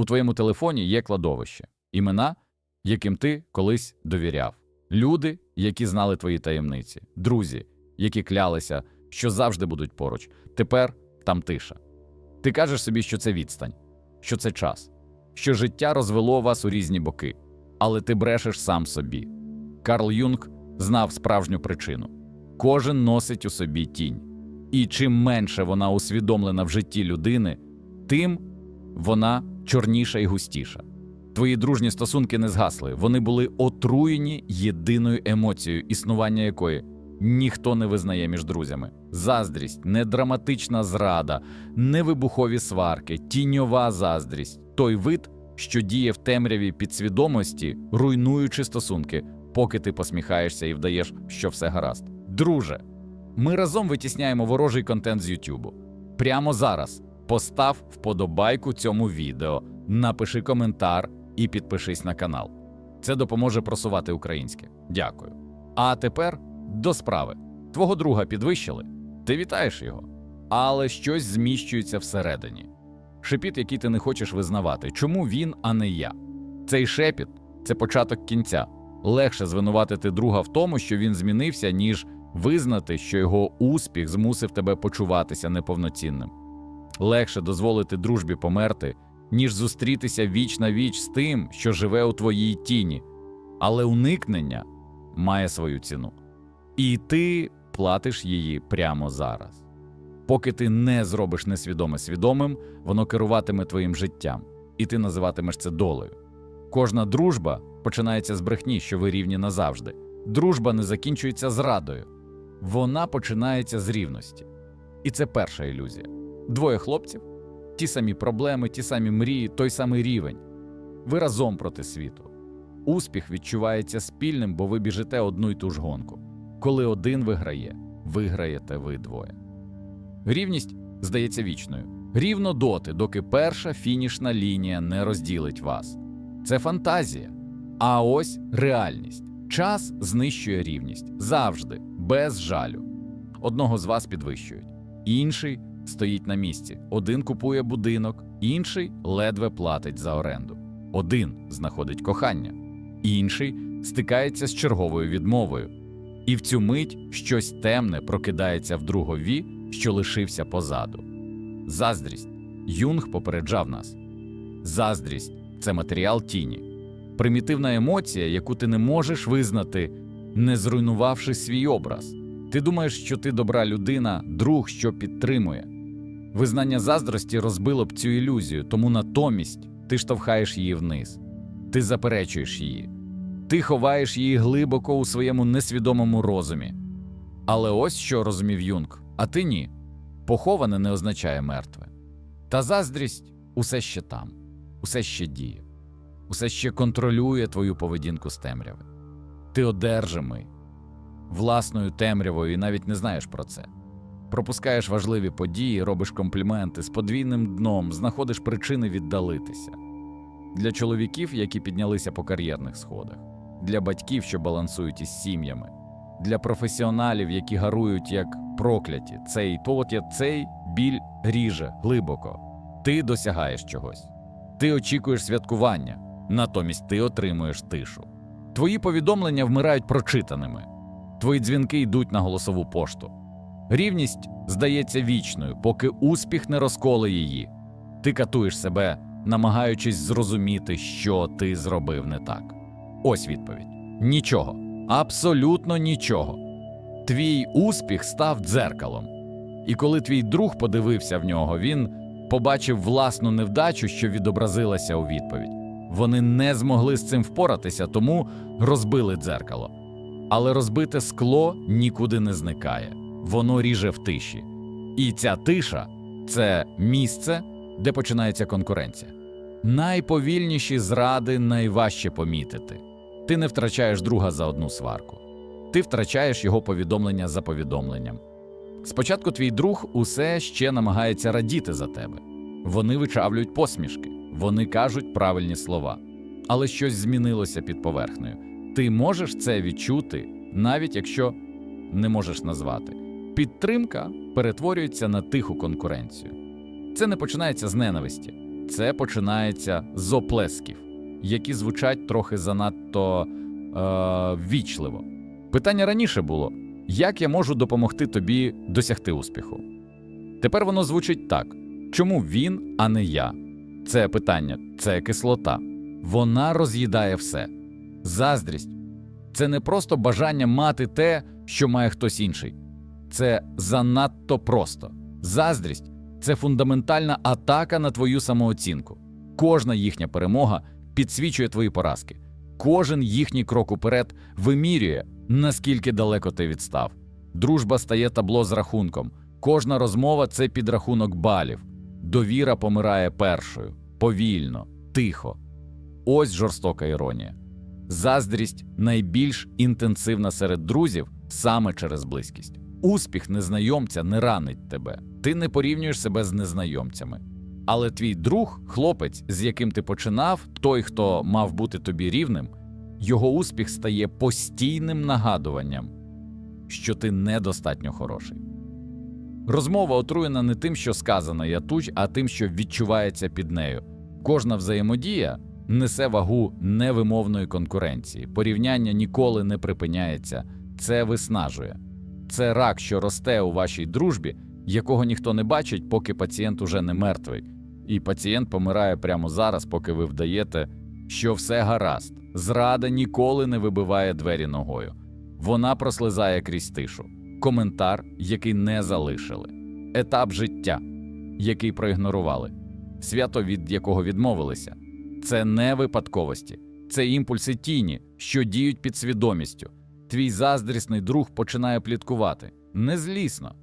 У твоєму телефоні є кладовище, імена, яким ти колись довіряв, люди, які знали твої таємниці, друзі, які клялися, що завжди будуть поруч. Тепер там тиша. Ти кажеш собі, що це відстань, що це час, що життя розвело вас у різні боки, але ти брешеш сам собі. Карл Юнг знав справжню причину: кожен носить у собі тінь, і чим менше вона усвідомлена в житті людини, тим вона чорніша і густіша. Твої дружні стосунки не згасли, вони були отруєні єдиною емоцією, існування якої ніхто не визнає між друзями. Заздрість, не драматична зрада, не вибухові сварки, тіньова заздрість той вид, що діє в темряві підсвідомості, руйнуючи стосунки, поки ти посміхаєшся і вдаєш, що все гаразд. Друже, ми разом витісняємо ворожий контент з Ютубу. Прямо зараз постав вподобайку цьому відео, напиши коментар і підпишись на канал. Це допоможе просувати українське. Дякую. А тепер до справи. Твого друга підвищили, ти вітаєш його, але щось зміщується всередині. Шепіт, який ти не хочеш визнавати. Чому він, а не я? Цей шепіт це початок кінця. Легше звинуватити друга в тому, що він змінився, ніж визнати, що його успіх змусив тебе почуватися неповноцінним. Легше дозволити дружбі померти, ніж зустрітися віч на віч з тим, що живе у твоїй тіні. Але уникнення має свою ціну. І ти платиш її прямо зараз. Поки ти не зробиш несвідоме свідомим, воно керуватиме твоїм життям, і ти називатимеш це долею. Кожна дружба починається з брехні, що ви рівні назавжди. Дружба не закінчується зрадою, вона починається з рівності. І це перша ілюзія. Двоє хлопців, ті самі проблеми, ті самі мрії, той самий рівень. Ви разом проти світу. Успіх відчувається спільним, бо ви біжите одну й ту ж гонку. Коли один виграє, виграєте ви двоє. Рівність здається вічною. Рівно доти, доки перша фінішна лінія не розділить вас. Це фантазія. А ось реальність. Час знищує рівність завжди, без жалю. Одного з вас підвищують, інший стоїть на місці. Один купує будинок, інший ледве платить за оренду. Один знаходить кохання, інший стикається з черговою відмовою. І в цю мить щось темне прокидається в другові, що лишився позаду. Заздрість. Юнг попереджав нас. Заздрість це матеріал тіні, примітивна емоція, яку ти не можеш визнати, не зруйнувавши свій образ. Ти думаєш, що ти добра людина, друг, що підтримує. Визнання заздрості розбило б цю ілюзію, тому натомість ти штовхаєш її вниз, ти заперечуєш її, ти ховаєш її глибоко у своєму несвідомому розумі. Але ось що розумів Юнг, а ти ні. Поховане не означає мертве. Та заздрість усе ще там, усе ще діє, усе ще контролює твою поведінку з темряви. Ти одержимий власною темрявою і навіть не знаєш про це. Пропускаєш важливі події, робиш компліменти з подвійним дном, знаходиш причини віддалитися. Для чоловіків, які піднялися по кар'єрних сходах, для батьків, що балансують із сім'ями, для професіоналів, які гарують як прокляті, цей повод я цей біль ріже глибоко. Ти досягаєш чогось. Ти очікуєш святкування, натомість ти отримуєш тишу. Твої повідомлення вмирають прочитаними, твої дзвінки йдуть на голосову пошту. Рівність здається вічною, поки успіх не розколе її. Ти катуєш себе, намагаючись зрозуміти, що ти зробив не так. Ось відповідь: нічого, абсолютно нічого. Твій успіх став дзеркалом. І коли твій друг подивився в нього, він побачив власну невдачу, що відобразилася у відповідь. Вони не змогли з цим впоратися, тому розбили дзеркало. Але розбите скло нікуди не зникає, воно ріже в тиші. І ця тиша це місце, де починається конкуренція. Найповільніші зради найважче помітити. Ти не втрачаєш друга за одну сварку, ти втрачаєш його повідомлення за повідомленням. Спочатку твій друг усе ще намагається радіти за тебе. Вони вичавлюють посмішки, вони кажуть правильні слова, але щось змінилося під поверхнею. Ти можеш це відчути, навіть якщо не можеш назвати. Підтримка перетворюється на тиху конкуренцію. Це не починається з ненависті, це починається з оплесків, які звучать трохи занадто е, ввічливо. Питання раніше було: як я можу допомогти тобі досягти успіху? Тепер воно звучить так: чому він, а не я? Це питання, це кислота. Вона роз'їдає все. Заздрість це не просто бажання мати те, що має хтось інший. Це занадто просто. Заздрість це фундаментальна атака на твою самооцінку. Кожна їхня перемога підсвічує твої поразки. Кожен їхній крок уперед вимірює, наскільки далеко ти відстав. Дружба стає табло з рахунком. Кожна розмова це підрахунок балів. Довіра помирає першою, повільно, тихо. Ось жорстока іронія. Заздрість найбільш інтенсивна серед друзів саме через близькість. Успіх незнайомця не ранить тебе. Ти не порівнюєш себе з незнайомцями. Але твій друг, хлопець, з яким ти починав, той, хто мав бути тобі рівним, його успіх стає постійним нагадуванням, що ти недостатньо хороший. Розмова отруєна не тим, що сказано я туч, а тим, що відчувається під нею. Кожна взаємодія несе вагу невимовної конкуренції. Порівняння ніколи не припиняється, це виснажує. Це рак, що росте у вашій дружбі, якого ніхто не бачить, поки пацієнт уже не мертвий, і пацієнт помирає прямо зараз, поки ви вдаєте, що все гаразд. Зрада ніколи не вибиває двері ногою. Вона прослизає крізь тишу, коментар, який не залишили, етап життя, який проігнорували, свято, від якого відмовилися. Це не випадковості, це імпульси тіні, що діють під свідомістю. Твій заздрісний друг починає пліткувати незлісно.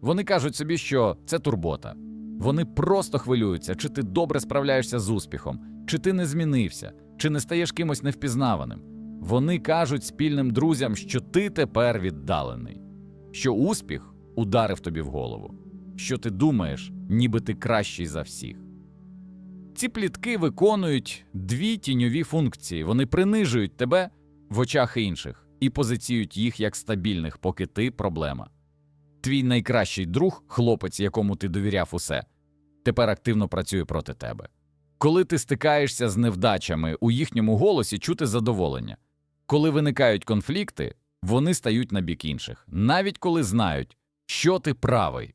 Вони кажуть собі, що це турбота. Вони просто хвилюються, чи ти добре справляєшся з успіхом, чи ти не змінився, чи не стаєш кимось невпізнаваним. Вони кажуть спільним друзям, що ти тепер віддалений, що успіх ударив тобі в голову, що ти думаєш, ніби ти кращий за всіх. Ці плітки виконують дві тіньові функції: вони принижують тебе в очах інших і позиціюють їх як стабільних, поки ти проблема. Твій найкращий друг, хлопець, якому ти довіряв усе, тепер активно працює проти тебе. Коли ти стикаєшся з невдачами, у їхньому голосі чути задоволення. Коли виникають конфлікти, вони стають на бік інших, навіть коли знають, що ти правий.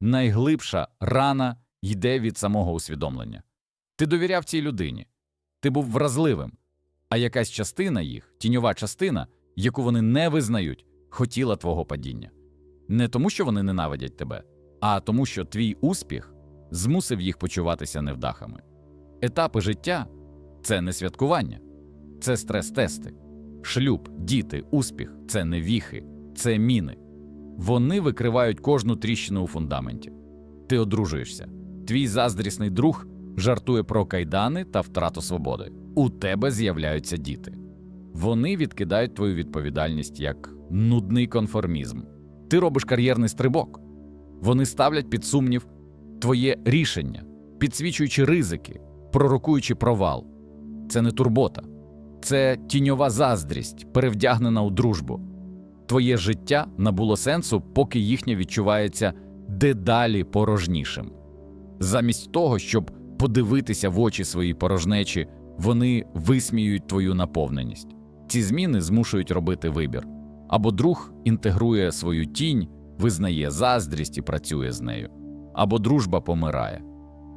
Найглибша рана йде від самого усвідомлення. Ти довіряв цій людині, ти був вразливим, а якась частина їх, тіньова частина, яку вони не визнають, хотіла твого падіння. Не тому, що вони ненавидять тебе, а тому, що твій успіх змусив їх почуватися невдахами. Етапи життя це не святкування, це стрес-тести, шлюб, діти, успіх це не віхи, це міни. Вони викривають кожну тріщину у фундаменті. Ти одружуєшся. Твій заздрісний друг жартує про кайдани та втрату свободи. У тебе з'являються діти. Вони відкидають твою відповідальність як нудний конформізм. Ти робиш кар'єрний стрибок. Вони ставлять під сумнів твоє рішення, підсвічуючи ризики, пророкуючи провал. Це не турбота, це тіньова заздрість, перевдягнена у дружбу. Твоє життя набуло сенсу, поки їхнє відчувається дедалі порожнішим. Замість того, щоб подивитися в очі своїй порожнечі, вони висміюють твою наповненість. Ці зміни змушують робити вибір. Або друг інтегрує свою тінь, визнає заздрість і працює з нею, або дружба помирає.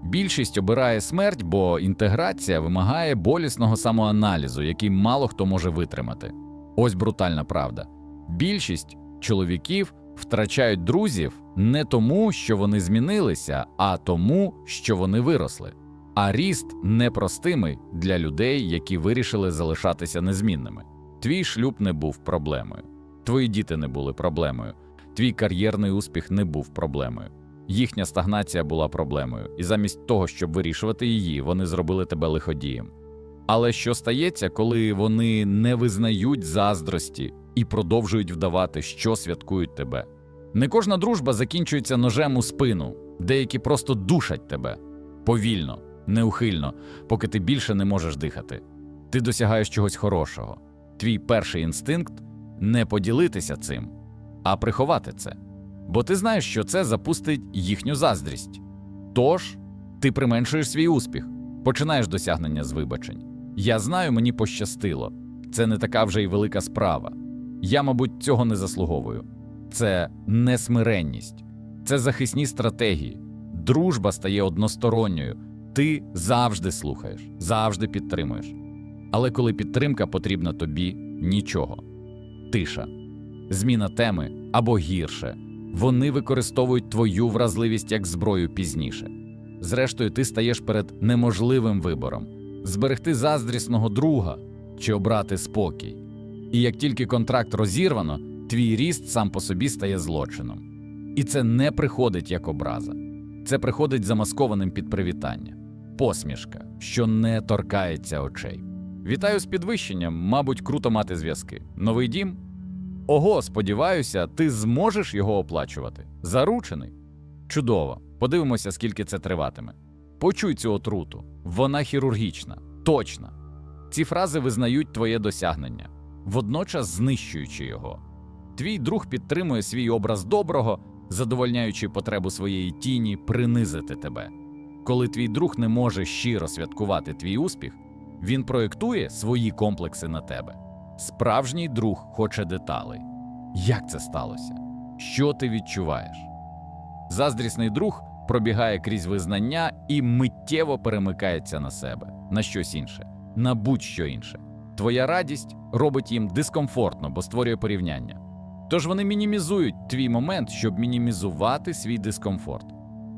Більшість обирає смерть, бо інтеграція вимагає болісного самоаналізу, який мало хто може витримати. Ось брутальна правда. Більшість чоловіків втрачають друзів не тому, що вони змінилися, а тому, що вони виросли. А ріст непростимий для людей, які вирішили залишатися незмінними. Твій шлюб не був проблемою, твої діти не були проблемою, твій кар'єрний успіх не був проблемою. Їхня стагнація була проблемою, і замість того, щоб вирішувати її, вони зробили тебе лиходієм. Але що стається, коли вони не визнають заздрості і продовжують вдавати, що святкують тебе? Не кожна дружба закінчується ножем у спину, деякі просто душать тебе повільно, неухильно, поки ти більше не можеш дихати. Ти досягаєш чогось хорошого. Твій перший інстинкт не поділитися цим, а приховати це. Бо ти знаєш, що це запустить їхню заздрість. Тож Ти применшуєш свій успіх, починаєш досягнення з вибачень. Я знаю, мені пощастило. Це не така вже й велика справа. Я, мабуть, цього не заслуговую. Це несмиренність, це захисні стратегії. Дружба стає односторонньою. Ти завжди слухаєш, завжди підтримуєш. Але коли підтримка потрібна тобі нічого. Тиша, зміна теми або гірше. Вони використовують твою вразливість як зброю пізніше. Зрештою, ти стаєш перед неможливим вибором зберегти заздрісного друга чи обрати спокій. І як тільки контракт розірвано, твій ріст сам по собі стає злочином. І це не приходить як образа, це приходить замаскованим під привітання, посмішка, що не торкається очей. Вітаю з підвищенням, мабуть, круто мати зв'язки. Новий дім? Ого, сподіваюся, ти зможеш його оплачувати. Заручений? Чудово. Подивимося, скільки це триватиме. Почуй цю отруту. Вона хірургічна, точна. Ці фрази визнають твоє досягнення, водночас знищуючи його. Твій друг підтримує свій образ доброго, задовольняючи потребу своєї тіні принизити тебе. Коли твій друг не може щиро святкувати твій успіх, він проєктує свої комплекси на тебе. Справжній друг хоче деталей. Як це сталося? Що ти відчуваєш? Заздрісний друг пробігає крізь визнання і миттєво перемикається на себе, на щось інше, на будь-що інше. Твоя радість робить їм дискомфортно, бо створює порівняння. Тож вони мінімізують твій момент, щоб мінімізувати свій дискомфорт.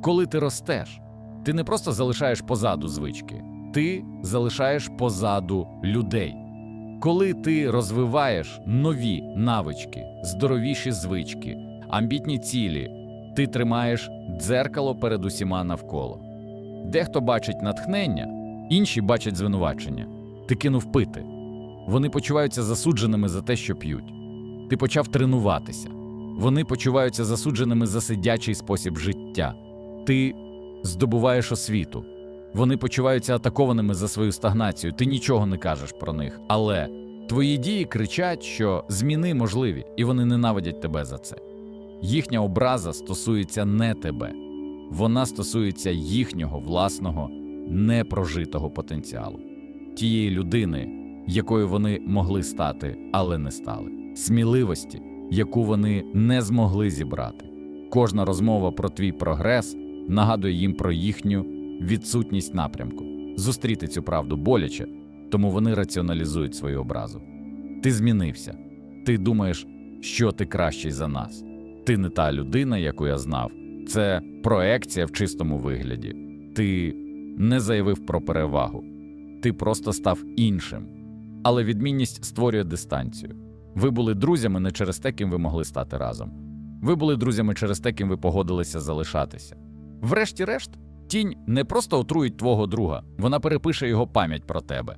Коли ти ростеш, ти не просто залишаєш позаду звички, ти залишаєш позаду людей. Коли ти розвиваєш нові навички, здоровіші звички, амбітні цілі, ти тримаєш дзеркало перед усіма навколо. Дехто бачить натхнення, інші бачать звинувачення. Ти кинув пити. Вони почуваються засудженими за те, що п'ють. Ти почав тренуватися. Вони почуваються засудженими за сидячий спосіб життя. Ти здобуваєш освіту. Вони почуваються атакованими за свою стагнацію. Ти нічого не кажеш про них. Але твої дії кричать, що зміни можливі, і вони ненавидять тебе за це. Їхня образа стосується не тебе, вона стосується їхнього власного непрожитого потенціалу, тієї людини, якою вони могли стати, але не стали, сміливості, яку вони не змогли зібрати. Кожна розмова про твій прогрес нагадує їм про їхню відсутність напрямку. Зустріти цю правду боляче, тому вони раціоналізують свою образу. Ти змінився, ти думаєш, що ти кращий за нас. Ти не та людина, яку я знав. Це проекція в чистому вигляді. Ти не заявив про перевагу, ти просто став іншим. Але відмінність створює дистанцію. Ви були друзями не через те, ким ви могли стати разом. Ви були друзями через те, ким ви погодилися залишатися. Врешті-решт, тінь не просто отруїть твого друга, вона перепише його пам'ять про тебе.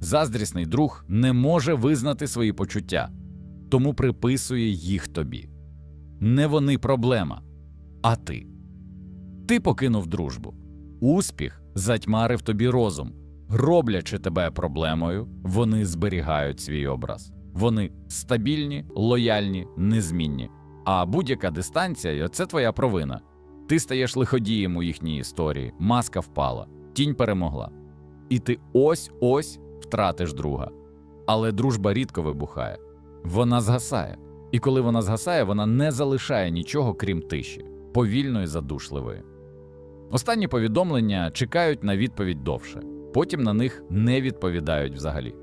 Заздрісний друг не може визнати свої почуття, тому приписує їх тобі. Не вони проблема, а ти. Ти покинув дружбу. Успіх затьмарив тобі розум. Роблячи тебе проблемою, вони зберігають свій образ. Вони стабільні, лояльні, незмінні. А будь-яка дистанція це твоя провина. Ти стаєш лиходієм у їхній історії, маска впала, тінь перемогла. І ти ось ось втратиш друга. Але дружба рідко вибухає, вона згасає. І коли вона згасає, вона не залишає нічого крім тиші, повільної, задушливої. Останні повідомлення чекають на відповідь довше, потім на них не відповідають взагалі.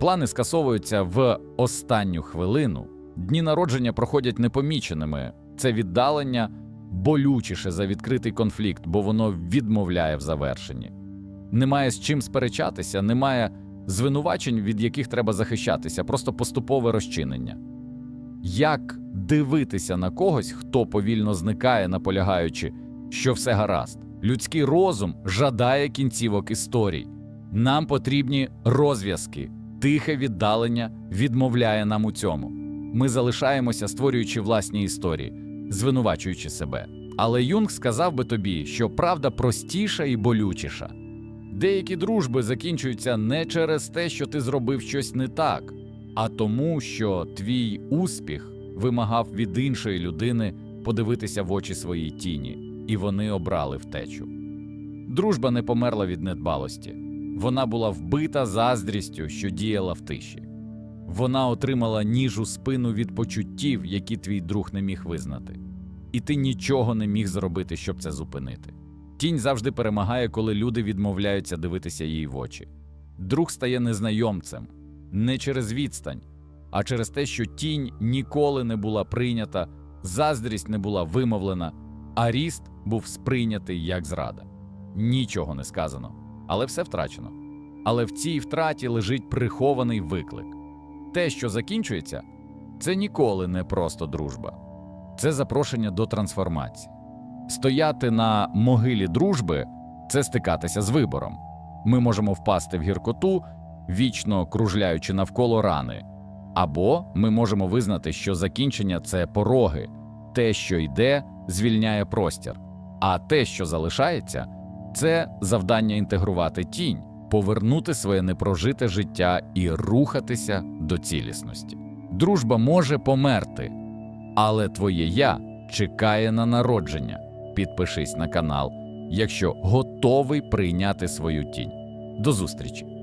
Плани скасовуються в останню хвилину, дні народження проходять непоміченими. Це віддалення болючіше за відкритий конфлікт, бо воно відмовляє в завершенні. Немає з чим сперечатися, немає звинувачень, від яких треба захищатися, просто поступове розчинення. Як дивитися на когось, хто повільно зникає, наполягаючи, що все гаразд? Людський розум жадає кінцівок історій. Нам потрібні розв'язки, тихе віддалення відмовляє нам у цьому. Ми залишаємося, створюючи власні історії, звинувачуючи себе. Але Юнг сказав би тобі, що правда простіша і болючіша. Деякі дружби закінчуються не через те, що ти зробив щось не так, а тому, що твій успіх вимагав від іншої людини подивитися в очі своїй тіні, і вони обрали втечу. Дружба не померла від недбалості. Вона була вбита заздрістю, що діяла в тиші. Вона отримала ніж у спину від почуттів, які твій друг не міг визнати. І ти нічого не міг зробити, щоб це зупинити. Тінь завжди перемагає, коли люди відмовляються дивитися їй в очі. Друг стає незнайомцем не через відстань, а через те, що тінь ніколи не була прийнята, заздрість не була вимовлена, а ріст був сприйнятий як зрада. Нічого не сказано, але все втрачено. Але в цій втраті лежить прихований виклик. Те, що закінчується, це ніколи не просто дружба, це запрошення до трансформації. Стояти на могилі дружби це стикатися з вибором. Ми можемо впасти в гіркоту, вічно кружляючи навколо рани, або ми можемо визнати, що закінчення це пороги, те, що йде, звільняє простір, а те, що залишається, це завдання інтегрувати тінь, повернути своє непрожите життя і рухатися до цілісності. Дружба може померти, але твоє я чекає на народження. Підпишись на канал, якщо готовий прийняти свою тінь. До зустрічі!